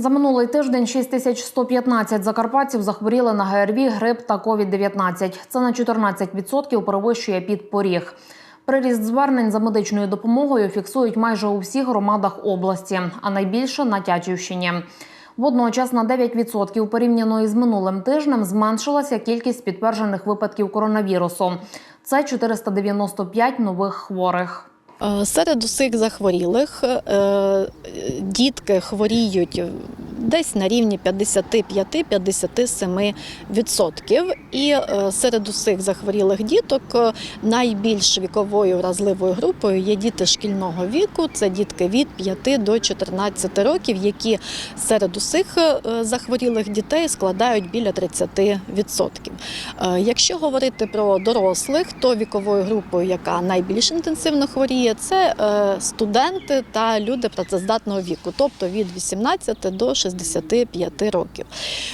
За минулий тиждень 6115 закарпатців захворіли на ГРВІ, грип та COVID-19. Це на 14% перевищує підпоріг. Приріст звернень за медичною допомогою фіксують майже у всіх громадах області, а найбільше на Тячівщині. Водночас на 9% порівняно із минулим тижнем зменшилася кількість підтверджених випадків коронавірусу. Це 495 нових хворих. Е, Серед усіх захворілих е, дітки хворіють десь на рівні 55-57%. І е, серед усіх захворілих діток е, найбільш віковою вразливою групою є діти шкільного віку. Це дітки від 5 до 14 років, які серед усіх е, захворілих дітей складають біля 30%. Е, Якщо говорити про дорослих, то віковою групою, яка найбільш інтенсивно хворіє, це студенти та люди працездатного віку, тобто від 18 до 65 років.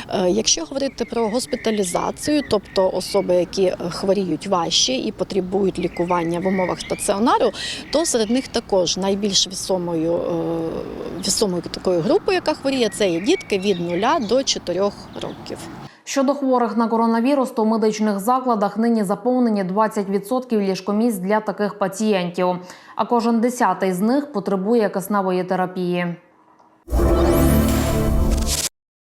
Е, Якщо говорити про госпіталізацію, тобто особи, які е, хворіють важче і потребують лікування в умовах стаціонару, то серед них також найбільш вісомою, е, вісомою такою групою, яка хворіє, це є дітки від 0 до 4 років. Щодо хворих на коронавірус, то в медичних закладах нині заповнені 20% ліжкомісць для таких пацієнтів, а кожен десятий з них потребує кисневої терапії.